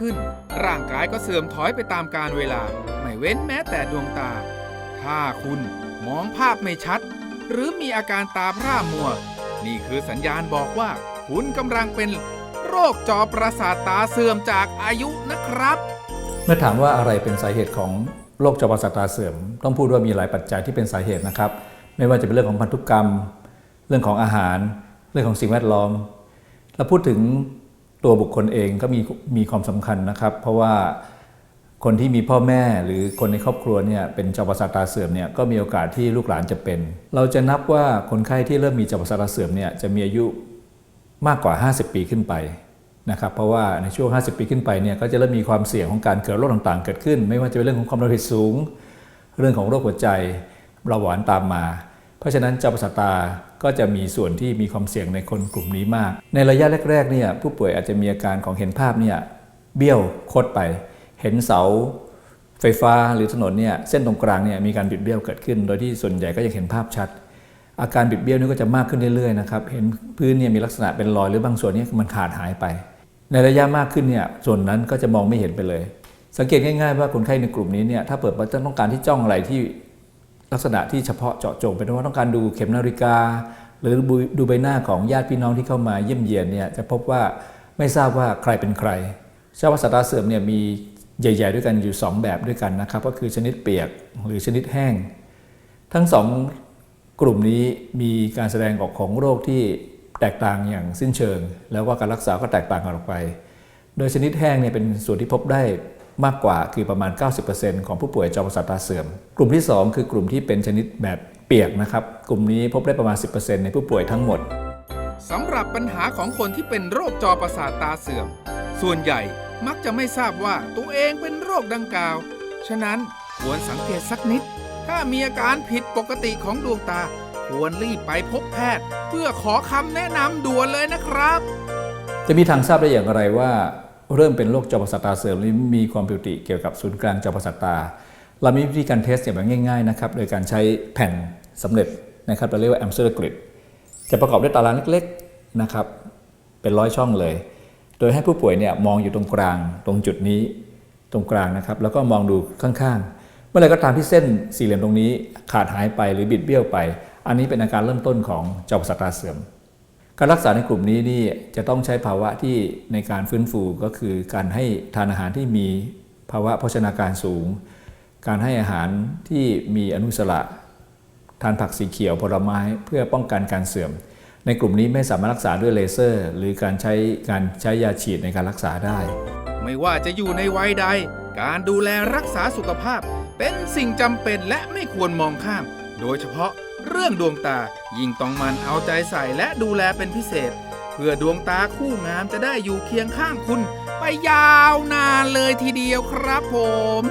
ขึ้น ร่างกายก็เสื่อมถอยไปตามกาลเวลา ไม่เว้นแม้แต่ดวงตา ถ้าคุณมองภาพไม่ชัด หรือมีอาการตาพร่ามัว นี่คือสัญญาณบอกว่า คุณกำลังเป็นโรคจอประสาทตาเสื่อมจากอายุนะครับ เมื่อถามว่าอะไรเป็นสาเหตุของโรคจอประสาทตาเสื่อม ต้องพูดว่ามีหลายปัจจัยที่เป็นสาเหตุนะครับ ไม่ว่าจะเป็นเรื่องของพันธุกรรม เรื่องของอาหาร เรื่องของสิ่งแวดล้อมแล้วพูดถึง ตัวบุคคลเองก็มีมีความสำคัญนะครับ เพราะว่าคนที่มีพ่อแม่หรือคนในครอบครัวเนี่ยเป็นจอประสาทตาเสื่อมเนี่ยก็มีโอกาสที่ลูกหลานจะเป็น เราจะนับว่าคนไข้ที่เริ่มมีจอประสาทตาเสื่อมเนี่ยจะมีอายุมากกว่า 50 ปีขึ้นไปนะครับเพราะว่าในช่วง 50 ปีขึ้นไปเนี่ยก็จะเริ่มมีความเสี่ยงของการเกิดโรคต่างๆ เกิดขึ้น ไม่ว่าจะเป็นเรื่องของความดันโลหิตสูง เรื่องของโรคหัวใจเบาหวานตามมา เพราะฉะนั้นจอประสาทตาก็จะมีส่วนที่มีความเสี่ยงในคนกลุ่มนี้มาก ในระยะแรกๆเนี่ยผู้ป่วยอาจจะมีอาการของเห็นภาพเนี่ยเบี้ยวคดไป เห็นเสา ไฟฟ้าหรือถนนเนี่ยเส้นตรงกลางเนี่ยมีการบิดเบี้ยวเกิดขึ้น โดยที่ส่วนใหญ่ก็ยังเห็นภาพชัด อาการบิดเบี้ยวนี่ก็จะมากขึ้นเรื่อยๆนะครับเห็นพื้นเนี่ยมีลักษณะเป็นรอยหรือบางส่วนเนี่ยมันขาดหายไป ในระยะมากขึ้นเนี่ยส่วนนั้นก็จะมองไม่เห็นไปเลย สังเกตง่ายๆว่าคนไข้ในกลุ่มนี้เนี่ยถ้าเปิดว่าจะต้องการที่จ้องอะไรที่ ลักษณะที่เฉพาะเจาะจงเป็นว่าต้องการดูเข็มนาฬิกา หรือดูใบหน้าของญาติพี่น้องที่เข้ามาเยี่ยมเยียนเนี่ยจะพบว่าไม่ทราบว่าใครเป็นใครชาวสตาเสื่อมเนี่ยมีใหญ่ ๆ ด้วยกันอยู่ 2 แบบด้วยกันนะครับ ก็คือชนิดเปียกหรือชนิดแห้ง ทั้งสองกลุ่มนี้มีการแสดงออกของโรคที่แตกต่างอย่างสิ้นเชิง แล้วก็การรักษาก็แตกต่างกันออกไป โดยชนิดแห้งเนี่ยเป็นส่วนที่พบได้ มากกว่าคือประมาณ 90%ของผู้ป่วยจอประสาทตาเสื่อม กลุ่มที่ 2 คือกลุ่มที่เป็นชนิดแบบเปียกนะครับ กลุ่มนี้พบได้ประมาณ 10%ในผู้ป่วยทั้งหมดสำหรับปัญหาของคนที่เป็นโรคจอประสาทตาเสื่อม ส่วนใหญ่มักจะไม่ทราบว่าตัวเองเป็นโรคดังกล่าว ฉะนั้นควรสังเกตสักนิด ถ้ามีอาการผิดปกติของดวงตา ควรรีบไปพบแพทย์ เพื่อขอคำแนะนำด่วนเลยนะครับ จะมีทางทราบได้อย่างไรว่า เริ่มเป็นโรคจอประสาทตาเสื่อมหรือมีความผิดปกติเกี่ยวกับศูนย์กลางจอประสาทตา เรามีวิธีการเทสอย่างแบบง่ายๆนะครับโดยการใช้แผ่นสำเร็จนะครับเราเรียกว่าแอมเซอร์กริดจะประกอบด้วยตารางเล็กๆนะครับเป็นร้อยช่องเลย โดยให้ผู้ป่วยเนี่ยมองอยู่ตรงกลางตรงจุดนี้ตรงกลางนะครับแล้วก็มองดูข้างๆ เมื่อไหรก็ตามที่เส้นสี่เหลี่ยมตรงนี้ขาดหายไปหรือบิดเบี้ยวไป อันนี้เป็นอาการเริ่มต้นของจอประสาทตาเสื่อม การรักษาในกลุ่มนี้นี่จะต้องใช้ภาวะที่ในการฟื้นฟูก็คือการให้ทานอาหารที่มีภาวะโภชนาการสูง การให้อาหารที่มีอนุมูลอิสระทานผักสีเขียวผลไม้เพื่อป้องกันการเสื่อม ในกลุ่มนี้ไม่สามารถรักษาด้วยเลเซอร์ หรือการใช้การใช้ยาฉีดในการรักษาได้ ไม่ว่าจะอยู่ในวัยใด การดูแลรักษาสุขภาพ เป็นสิ่งจำเป็นและไม่ควรมองข้าม โดยเฉพาะ เรื่องดวงตา ยิ่งต้องมันเอาใจใส่และดูแลเป็นพิเศษ เพื่อดวงตาคู่งามจะได้อยู่เคียงข้างคุณ ไปยาวนานเลยทีเดียวครับผม